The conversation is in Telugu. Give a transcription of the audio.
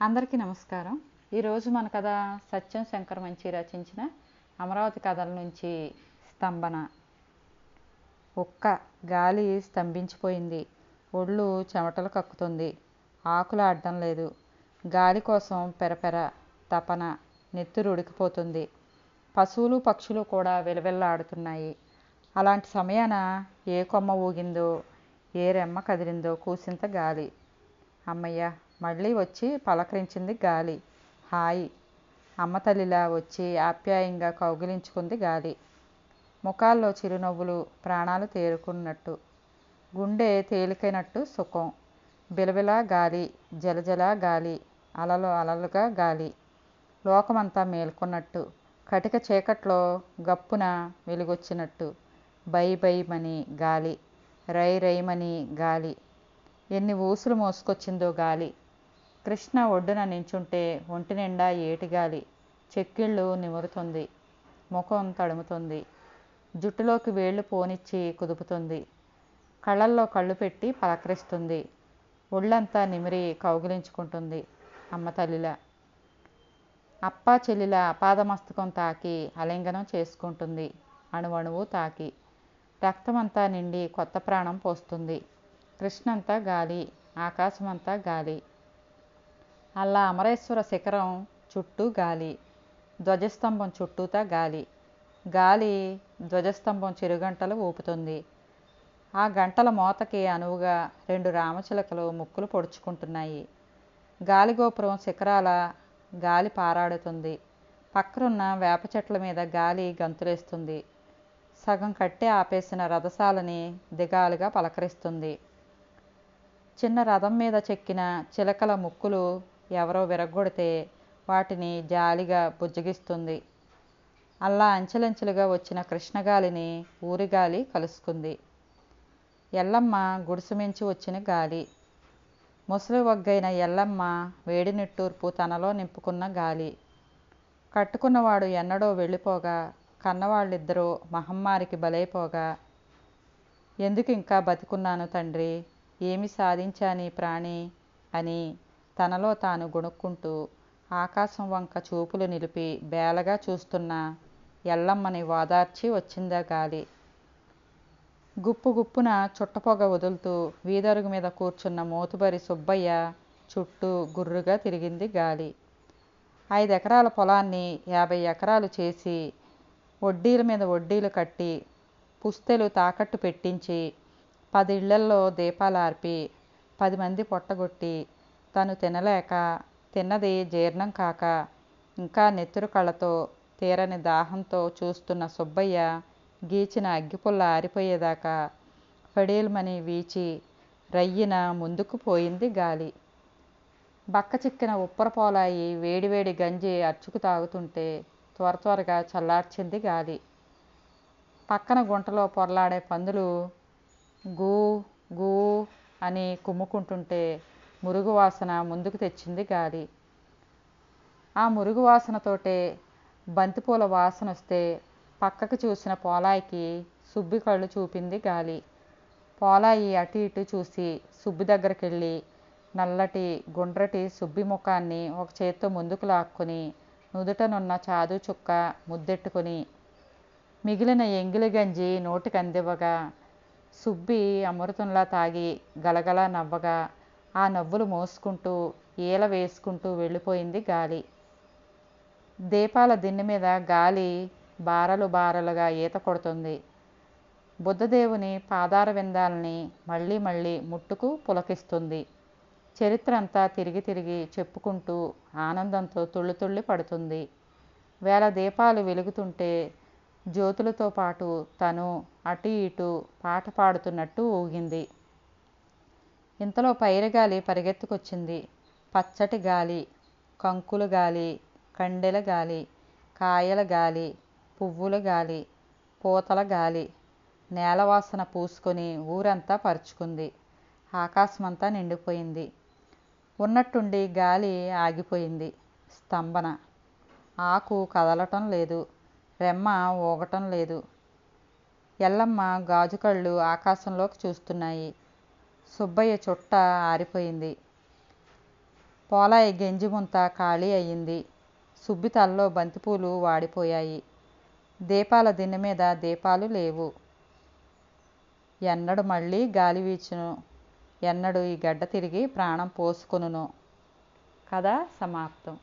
అందరికీ నమస్కారం. ఈరోజు మన కథ సత్యం శంకర్ మంచి రచించిన అమరావతి కథల నుంచి స్తంభన. ఒక్క గాలి స్తంభించిపోయింది. ఒళ్ళు చెమటలు కక్కుతుంది. ఆకులు ఆడడం లేదు. గాలి కోసం పెరపెర తపన నెత్తురు ఉడికిపోతుంది పశువులు పక్షులు కూడా విలవిల్లాడుతున్నాయి. అలాంటి సమయాన ఏ కొమ్మ ఊగిందో ఏ రెమ్మ కదిలిందో కూసింత గాలి. అమ్మయ్య! మళ్ళీ వచ్చి పలకరించింది గాలి. హాయ్. అమ్మ తల్లిలా వచ్చి ఆప్యాయంగా కౌగిలించుకుంది గాలి. ముఖాల్లో చిరునవ్వులు ప్రాణాలు తేరుకున్నట్టు. గుండె తేలికైనట్టు సుఖం. బిలబిలా గాలి జలజల గాలి అలలు అలలుగా గాలి. లోకమంతా మేల్కొన్నట్టు. కటిక చీకట్లో గప్పున వెలుగొచ్చినట్టు. బై బైమని గాలి. రై రైమని గాలి. ఎన్ని ఊసులు మోసుకొచ్చిందో గాలి. కృష్ణ ఒడ్డున నించుంటే ఒంటి నిండా ఏటిగాలి. చెక్కిళ్ళు నిమురుతుంది. ముఖం తడుముతుంది. జుట్టులోకి వేళ్ళు పోనిచ్చి కుదుపుతుంది. కళ్ళల్లో కళ్ళు పెట్టి పలకరిస్తుంది. ఒళ్ళంతా నిమిరి కౌగిలించుకుంటుంది అమ్మ తల్లిలా. అప్ప చెల్లిల అపాదమస్తకం తాకి అలింగనం చేసుకుంటుంది. అణువణువు తాకి. రక్తమంతా నిండి కొత్త ప్రాణం పోస్తుంది. కృష్ణంతా గాలి. ఆకాశమంతా గాలి. అలా అమరేశ్వర శిఖరం చుట్టూ గాలి ధ్వజస్తంభం చుట్టూతా గాలి. గాలి ధ్వజస్తంభం చిరుగంటలు ఊపుతుంది. ఆ గంటల మోతకి అనువుగా రెండు రామచిలకలు ముక్కులు పొడుచుకుంటున్నాయి. గాలిగోపురం శిఖరాల గాలి పారాడుతుంది. పక్కనున్న వేప చెట్ల మీద గాలి గంతులేస్తుంది. సగం కట్టి ఆపేసిన రథసాలని దిగాలుగా పలకరిస్తుంది. చిన్న రథం మీద చెక్కిన చిలకల ముక్కులు ఎవరో విరగ్గొడితే వాటిని జాలిగా బుజ్జగిస్తుంది. అలా అంచెలంచెలుగా వచ్చిన కృష్ణగాలిని ఊరిగాలి కలుసుకుంది. ఎల్లమ్మ గుడిసెమించి వచ్చిన గాలి. ముసలి వగ్గైన ఎల్లమ్మ వేడి నిట్టూర్పు తనలో నింపుకున్న గాలి. కట్టుకున్నవాడు ఎన్నడో వెళ్ళిపోగా కన్నవాళ్ళిద్దరూ మహమ్మారికి బలైపోగా ఎందుకు ఇంకా బతికున్నాను తండ్రి? ఏమి సాధించాని ప్రాణి? అని తనలో తాను గుణుక్కుంటూ ఆకాశం వంక చూపులు నిలిపి బేలగా చూస్తున్న ఎల్లమ్మని ఓదార్చి వచ్చిందా గాలి. గుప్పు గుప్పున చుట్టపొగ వదులుతూ వీధరుగు మీద కూర్చున్న మోతుబరి సుబ్బయ్య చుట్టూ గుర్రుగా తిరిగింది గాలి. ఐదు ఎకరాల పొలాన్ని యాభై ఎకరాలు చేసి వడ్డీల మీద వడ్డీలు కట్టి పుస్తెలు తాకట్టు పెట్టించి పది ఇళ్ళల్లో దీపాలు ఆర్పి పది మంది పొట్టగొట్టి తను తినలేక తిన్నది జీర్ణం కాక ఇంకా నెత్తురు కళ్ళతో తీరని దాహంతో చూస్తున్న సుబ్బయ్య గీచిన అగ్గిపుల్ల ఆరిపోయేదాకా ఫడేల్మని వీచి రయ్యిన ముందుకు పోయింది గాలి. బక్క చిక్కిన ఉప్పరపోలాయి వేడివేడి గంజి అచ్చుకు తాగుతుంటే త్వర త్వరగా చల్లార్చింది గాలి. పక్కన గుంటలో పొరలాడే పందులు గూ గూ అని కుమ్ముకుంటుంటే మురుగు వాసన ముందుకు తెచ్చింది గాలి. ఆ మురుగు వాసనతోటే బంతిపూల వాసన వస్తే పక్కకు చూసిన పోలాయికి సుబ్బి కళ్ళు చూపింది గాలి. పోలాయి అటు ఇటు చూసి సుబ్బి దగ్గరికి వెళ్ళి నల్లటి గుండ్రటి సుబ్బి ముఖాన్ని ఒక చేత్తో ముందుకు లాక్కుని నుదుటనున్న చాదు చుక్క ముద్దెట్టుకుని మిగిలిన ఎంగిలి గంజి నోటికి అందివ్వగా సుబ్బి అమృతంలా తాగి గలగలా నవ్వగా ఆ నవ్వులు మోసుకుంటూ ఈల వేసుకుంటూ వెళ్ళిపోయింది గాలి. దీపాల దిన్నె మీద గాలి బారలు బారలుగా ఈత కొడుతుంది. బుద్ధదేవుని పాదార విందాలని మళ్ళీ మళ్ళీ ముట్టుకు పులకిస్తుంది. చరిత్ర అంతా తిరిగి తిరిగి చెప్పుకుంటూ ఆనందంతో తుళ్ళి తుళ్ళి పడుతుంది. వేల దీపాలు వెలుగుతుంటే జ్యోతులతో పాటు తను అటు ఇటు పాట పాడుతున్నట్టు ఊగింది. ఇంతలో పైరగాలి పరిగెత్తుకొచ్చింది. పచ్చటి గాలి కంకుల గాలి కండెల గాలి కాయల గాలి పువ్వుల గాలి పూతల గాలి నేలవాసన పూసుకొని ఊరంతా పరుచుకుంది. ఆకాశమంతా నిండిపోయింది. ఉన్నట్టుండి గాలి ఆగిపోయింది. స్తంభన. ఆకు కదలటం లేదు. రెమ్మ ఊగటం లేదు. ఎల్లమ్మ గాజు కళ్ళు ఆకాశంలోకి చూస్తున్నాయి. సుబ్బయ్య చుట్ట ఆరిపోయింది. పోలాయి గెంజిముంత ఖాళీ అయింది సుబ్బి తలలో బంతిపూలు వాడిపోయాయి. దీపాల దిన్నె మీద దీపాలు లేవు. ఎన్నడు మళ్ళీ గాలి వీచును. ఎన్నడు ఈ గడ్డ తిరిగి ప్రాణం పోసుకొనును. కథ సమాప్తం.